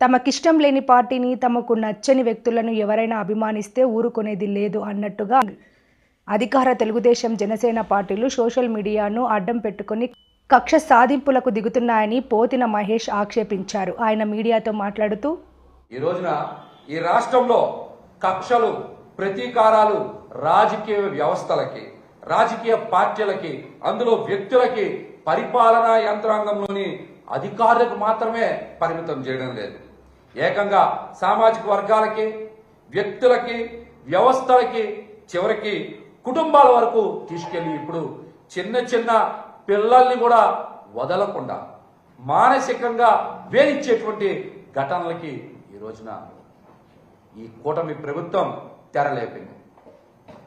తమకిష్టం లేని పార్టీని తమకు నచ్చని వ్యక్తులను ఎవరైనా అభిమానిస్తే ఊరుకునేది లేదు అన్నట్టుగా అధికార తెలుగుదేశం జనసేన పార్టీలు సోషల్ మీడియాను అడ్డం పెట్టుకుని కక్ష సాధింపులకు దిగుతున్నాయని పోతిన మహేష్ ఆక్షేపించారు. ఆయన మీడియాతో మాట్లాడుతూ ఈ రోజున ఈ రాష్ట్రంలో కక్షలు ప్రతీకారాలు రాజకీయ వ్యవస్థలకి రాజకీయ పార్టీలకి అందులో వ్యక్తులకి పరిపాలనా యంత్రాంగంలోని అధికారులకు మాత్రమే పరిమితం చేయడం లేదు. ఏకంగా సామాజిక వర్గాలకి వ్యక్తులకి వ్యవస్థలకి చివరికి కుటుంబాల వరకు తీసుకెళ్ళి ఇప్పుడు చిన్న చిన్న పిల్లల్ని కూడా వదలకుండా మానసికంగా వేధించేటువంటి ఘటనలకి ఈ రోజున ఈ కూటమి ప్రభుత్వం తెరలేపింది.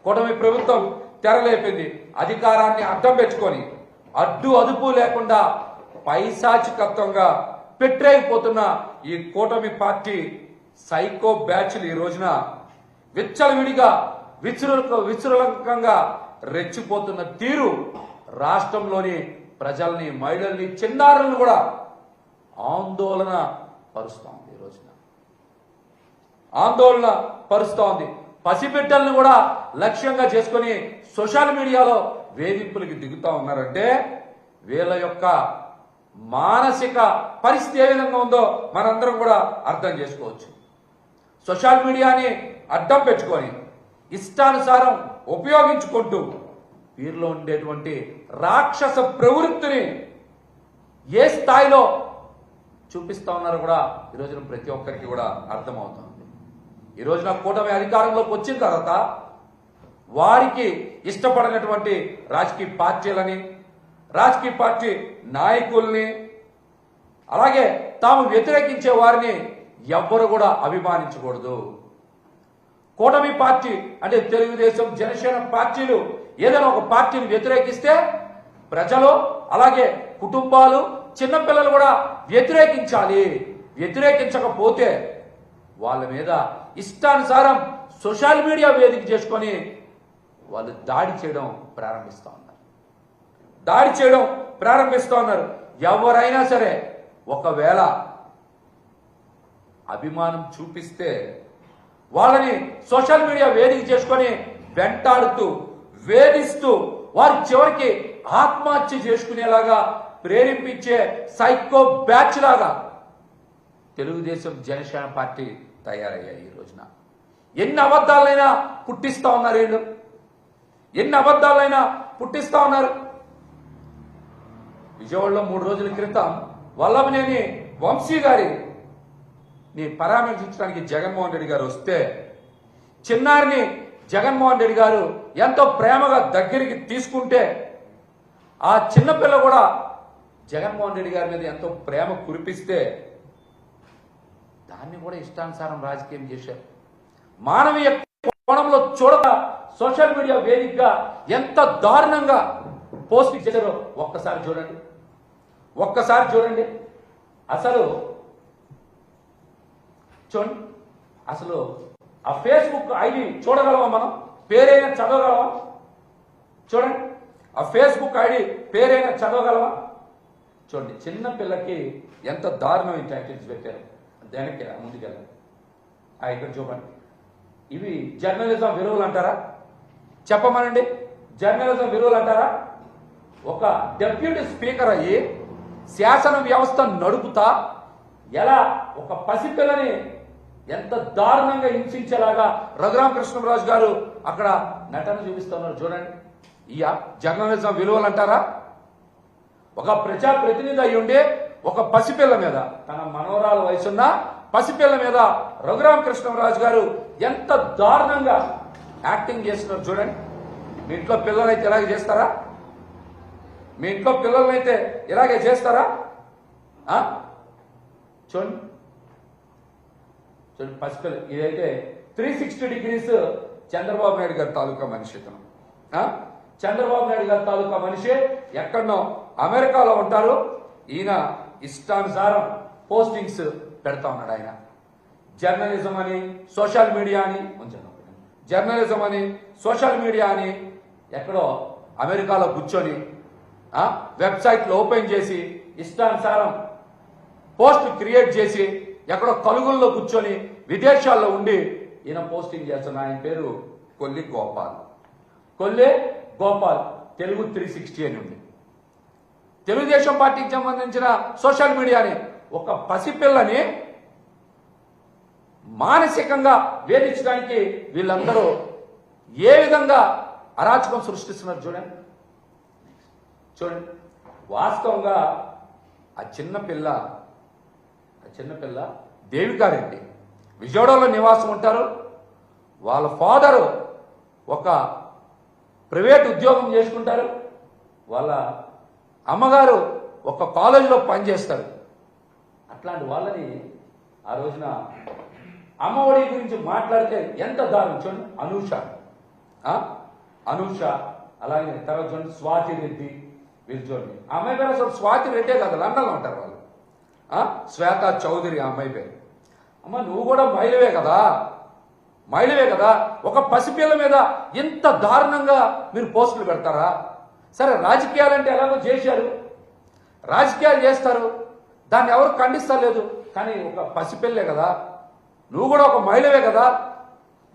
కూటమి ప్రభుత్వం తెరలేపింది. అధికారాన్ని అడ్డం పెట్టుకొని అడ్డు అదుపు లేకుండా పైశాచికత్వంగా పెట్టేయిపోతున్న ఈ కూటమి పార్టీ సైకో బ్యాచ్లు ఈ రోజున విచ్చలవిడిగా విచృల విచృలంకంగా రెచ్చిపోతున్న తీరు రాష్ట్రంలోని ప్రజల్ని మహిళల్ని చిన్నారులను కూడా ఆందోళన పరుస్తోంది ఈ రోజున. ఆందోళన పరుస్తోంది. పసిబిడ్డల్ని కూడా లక్ష్యంగా చేసుకొని సోషల్ మీడియాలో వేధింపులకి దిగుతా ఉన్నారంటే వీళ్ళ యొక్క మానసిక పరిస్థితి ఏ విధంగా ఉందో మనందరం కూడా అర్థం చేసుకోవచ్చు. సోషల్ మీడియాని అడ్డం పెట్టుకొని ఇష్టానుసారం ఉపయోగించుకుంటూ వీరిలో ఉండేటువంటి రాక్షస ప్రవృత్తిని ఏ స్థాయిలో చూపిస్తా ఉన్నారో కూడా ఈ రోజున ప్రతి ఒక్కరికి కూడా అర్థమవుతుంది. ఈ రోజున కూటమి అధికారంలోకి వచ్చిన తర్వాత వారికి ఇష్టపడినటువంటి రాజకీయ పార్టీలని రాజకీయ పార్టీ నాయకుల్ని అలాగే తాము వ్యతిరేకించే వారిని ఎవ్వరు కూడా అభిమానించకూడదు. కూటమి పార్టీ అంటే తెలుగుదేశం జనసేన పార్టీలు ఏదైనా ఒక పార్టీని వ్యతిరేకిస్తే ప్రజలు అలాగే కుటుంబాలు చిన్నపిల్లలు కూడా వ్యతిరేకించాలి. వ్యతిరేకించకపోతే వాళ్ళ మీద ఇష్టానుసారం సోషల్ మీడియా వేదిక చేసుకొని వాళ్ళు దాడి చేయడం ప్రారంభిస్తాను దాడి చేయడం ప్రారంభిస్తా ఉన్నారు. ఎవరైనా సరే ఒకవేళ అభిమానం చూపిస్తే వాళ్ళని సోషల్ మీడియా వేదిక చేసుకొని వెంటాడుతూ వేధిస్తూ వారి చివరికి ఆత్మహత్య చేసుకునేలాగా ప్రేరేపించే సైకో బ్యాచ్ లాగా తెలుగుదేశం జనసేన పార్టీ తయారయ్యాయి ఈ రోజున. ఎన్ని అబద్ధాలైనా పుట్టిస్తా ఉన్నారు వీళ్ళు. ఎన్ని అబద్ధాలైనా పుట్టిస్తా ఉన్నారు. విజయవాడలో మూడు రోజుల క్రితం వల్లభనేని వంశీ గారి ని పరామర్శించడానికి జగన్మోహన్ రెడ్డి గారు వస్తే చిన్నారిని జగన్మోహన్ రెడ్డి గారు ఎంతో ప్రేమగా దగ్గరికి తీసుకుంటే ఆ చిన్నపిల్ల కూడా జగన్మోహన్ రెడ్డి గారి మీద ఎంతో ప్రేమ కురిపిస్తే దాన్ని కూడా ఇష్టానుసారం రాజకీయం చేశారు. మానవీయ కోణంలో చూడక సోషల్ మీడియా వేదికగా ఎంత దారుణంగా పోస్ట్ చేశారో ఒక్కసారి చూడండి. ఒక్కసారి చూడండి. అసలు చూడండి. అసలు ఆ ఫేస్బుక్ ఐడి చూడగలవా మనం? పేరైనా చదవగలవా చూడండి. ఆ ఫేస్బుక్ ఐడి పేరైనా చదవగలవా చూడండి. చిన్న పిల్లకి ఎంత దారుణమైన టైటిల్స్ పెట్టారు. దానికి ముందుకెళ్ళండి. ఆ ఇక్కడ చూడండి ఇవి జర్నలిజం విలువలు అంటారా? చెప్పమనండి. జర్నలిజం విలువలు అంటారా? ఒక డెప్యూటీ స్పీకర్ అయ్యి శాసన వ్యవస్థ నడుపుతా ఎలా ఒక పసిపిల్లని ఎంత దారుణంగా హింసించేలాగా రఘురామ కృష్ణరాజు గారు అక్కడ నటన చూపిస్తున్నారు చూడండి. ఇయ జర్నలిజం విలువలు అంటారా ఒక ప్రజా ప్రతినిధి అయి ఉండే ఒక పసిపిల్ల మీద తన మనవరాల వయసున్న పసిపిల్ల మీద రఘురామ కృష్ణరాజు గారు ఎంత దారుణంగా యాక్టింగ్ చేస్తున్నారు చూడండి. మీ ఇంట్లో పిల్లలైతే ఎలాగ చేస్తారా? మీ ఇంట్లో పిల్లలనైతే ఇలాగే చేస్తారా? చూడండి. చూడండి పసిపిల్ల. ఇదైతే three sixty degrees Chandrababu Naidu గారి తాలూకా మనిషి ఇతను. చంద్రబాబు నాయుడు గారి తాలూకా మనిషి ఎక్కడనో అమెరికాలో ఉంటారు. ఈయన ఇష్టానుసారం పోస్టింగ్స్ పెడతా ఉన్నాడు ఆయన. జర్నలిజం అని సోషల్ మీడియా అని ఉంచాను జర్నలిజం అని సోషల్ మీడియా అని ఎక్కడో అమెరికాలో కూర్చొని వెబ్సైట్లు ఓపెన్ చేసి ఇష్టానుసారం పోస్ట్ క్రియేట్ చేసి ఎక్కడో కలుగుల్లో కూర్చొని విదేశాల్లో ఉండి ఈయన పోస్టింగ్ చేస్తున్న ఆయన పేరు కొల్లి గోపాల్. కొల్లి గోపాల్ తెలుగు త్రీ సిక్స్టీ అని ఉంది. తెలుగుదేశం పార్టీకి సంబంధించిన సోషల్ మీడియాని ఒక పసిపిల్లని మానసికంగా వేధించడానికి వీళ్ళందరూ ఏ విధంగా అరాచకం సృష్టిస్తున్నారు చూడండి. చూడండి. వాస్తవంగా ఆ చిన్నపిల్ల ఆ చిన్నపిల్ల దేవికారెడ్డి. విజయవాడలో నివాసం ఉంటారు. వాళ్ళ ఫాదరు ఒక ప్రైవేట్ ఉద్యోగం చేసుకుంటారు. వాళ్ళ అమ్మగారు ఒక కాలేజీలో పనిచేస్తారు. అట్లాంటి వాళ్ళని ఆ రోజున అమ్మఒడి గురించి మాట్లాడితే ఎంత దారుణం చూడండి. అనూష. అనూష అలాగే తర్వాత చూడండి స్వాతి రెడ్డి. వీళ్ళు చూడండి ఆ అమ్మాయి పేరు అసలు స్వాతి రెడ్డే కదా లండన్లో ఉంటారు వాళ్ళు. శ్వేత చౌదరి ఆ అమ్మాయి పేరు. అమ్మ నువ్వు కూడా మహిళవే కదా? మహిళవే కదా? ఒక పసిపిల్ల మీద ఇంత దారుణంగా మీరు పోస్టులు పెడతారా? సరే రాజకీయాలంటే ఎలాగో చేశారు. రాజకీయాలు చేస్తారు. దాన్ని ఎవరు ఖండిస్తలేదు. కానీ ఒక పసిపిల్లే కదా. నువ్వు కూడా ఒక మహిళవే కదా?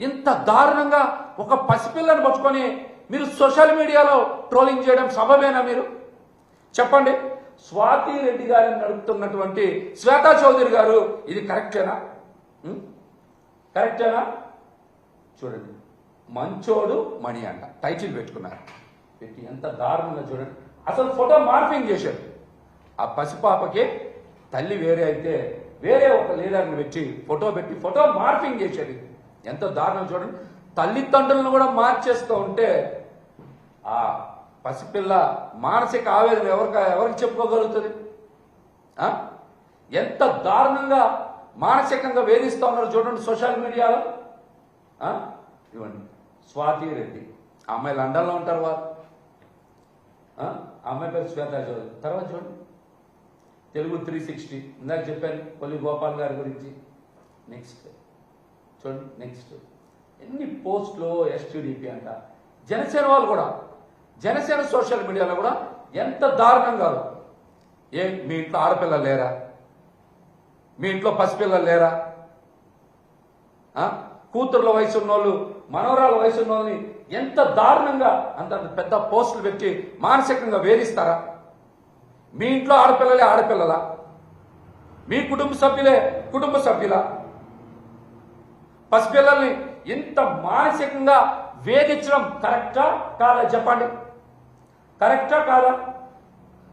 ఇంత దారుణంగా ఒక పసిపిల్లని పట్టుకొని మీరు సోషల్ మీడియాలో ట్రోలింగ్ చేయడం సబబేనా మీరు? చెప్పండి. స్వాతి రెడ్డి గారిని నడుపుతున్నటువంటి శ్వేతా చౌదరి గారు ఇది కరెక్టేనా? కరెక్టేనా? చూడండి. మంచోడు మణి అంట. టైటిల్ పెట్టుకున్నారు. పెట్టి ఎంత దారుణంగా చూడండి. అసలు ఫోటో మార్పింగ్ చేశారు ఆ పసిపాపకి తల్లి వేరే అయితే వేరే ఒక లీడర్ని పెట్టి ఫోటో పెట్టి ఫోటో మార్పింగ్ చేశారు ఎంత దారుణం చూడండి. తల్లిదండ్రులను కూడా మార్చేస్తూ ఉంటే ఆ పసిపిల్ల మానసిక ఆవేదన ఎవరికి ఎవరికి చెప్పుకోగలుగుతుంది? ఎంత దారుణంగా మానసికంగా వేధిస్తూ ఉన్నారు చూడండి సోషల్ మీడియాలో. ఇవ్వండి. స్వాతి రెడ్డి. అమ్మాయి లండన్లో ఉంటారు వారు అమ్మాయి పేరు శ్వేత చౌదరి. తర్వాత చూడండి. Telugu three sixty. ఇందాక చెప్పాను కొల్లి గోపాల్ గారి గురించి. నెక్స్ట్ చూడండి నెక్స్ట్ ఎన్ని పోస్టులు ఎస్టీడీపీ అంట. జనసేన వాళ్ళు కూడా జనసేన సోషల్ మీడియాలో కూడా ఎంత దారుణం కాదు. ఏ మీ ఇంట్లో ఆడపిల్లలు లేరా? మీ ఇంట్లో పసిపిల్లలు లేరా? కూతుర్ల వయసు ఉన్నోళ్ళు మనవరాల వయసు ఉన్నోళ్ళని ఎంత దారుణంగా అంత పెద్ద పోస్టులు పెట్టి మానసికంగా వేధిస్తారా? మీ ఇంట్లో ఆడపిల్లలే ఆడపిల్లలా? మీ కుటుంబ సభ్యులే కుటుంబ సభ్యుల? పసిపిల్లల్ని ఇంత మానసికంగా వేధించడం కరెక్టా కాదా చెప్పండి? కరెక్టా కాదా?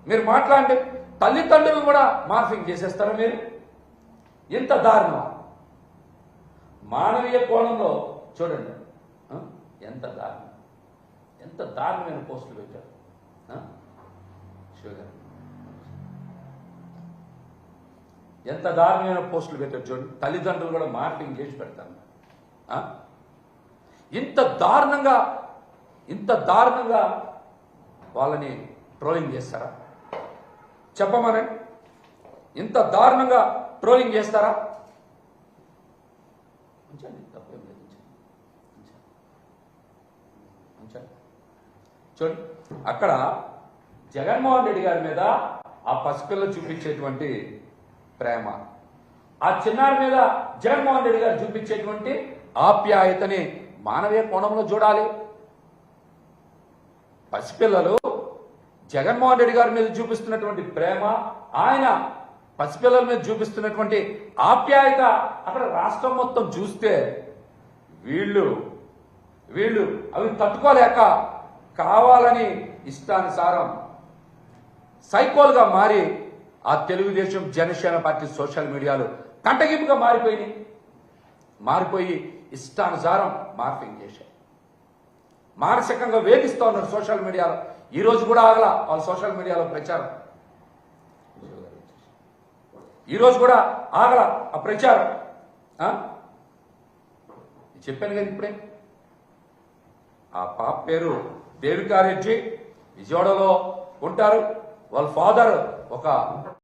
మీరు మాట్లాడండి తల్లిదండ్రులు కూడా మార్ఫింగ్ చేసేస్తారా మీరు? ఇంత దారుణం మానవీయ కోణంలో చూడండి. ఎంత దారుణం. ఎంత దారుణమైన పోస్టులు పెట్టారు. షుగర్ ఎంత దారుణమైన పోస్టులు పెట్టారు చూడండి. తల్లిదండ్రులు కూడా మార్పింగ్ చేసి పెడతాను ఇంత దారుణంగా ఇంత దారుణంగా వాళ్ళని ట్రోలింగ్ చేస్తారా? చెప్పమనే ఇంత దారుణంగా ట్రోలింగ్ చేస్తారా? ఉంచండి తప్పేం లేదు ఉంచండి. చూడండి అక్కడ జగన్మోహన్ రెడ్డి గారి మీద ఆ పసిపిల్ల చూపించేటువంటి ప్రేమ. ఆ చిన్నారి మీద జగన్మోహన్ రెడ్డి గారు చూపించేటువంటి ఆప్యాయతని మానవీయ కోణంలో చూడాలి. పసిపిల్లలు జగన్మోహన్ రెడ్డి గారి మీద చూపిస్తున్నటువంటి ప్రేమ ఆయన పసిపిల్లల మీద చూపిస్తున్నటువంటి ఆప్యాయత అక్కడ రాష్ట్రం మొత్తం చూస్తే వీళ్ళు వీళ్ళు అవి తట్టుకోలేక కావాలని ఇష్టానుసారం సైకోల్గా మారి ఆ తెలుగుదేశం జనసేన పార్టీ సోషల్ మీడియాలు కంటగింపుగా మారిపోయినాయి. మారిపోయి ఇష్టానుసారం మార్పింగ్ చేశారు. మానసికంగా వేధిస్తూ ఉన్నారు సోషల్ మీడియాలో ఈ రోజు కూడా ఆగల వాళ్ళ సోషల్ మీడియాలో ప్రచారం. ఈరోజు కూడా ఆగల ఆ ప్రచారం. చెప్పాను కదా ఇప్పుడే. ఆ పాప పేరు దేవికారెడ్డి విజయవాడలో ఉంటారు. వాళ్ళ ఫాదర్ ఒక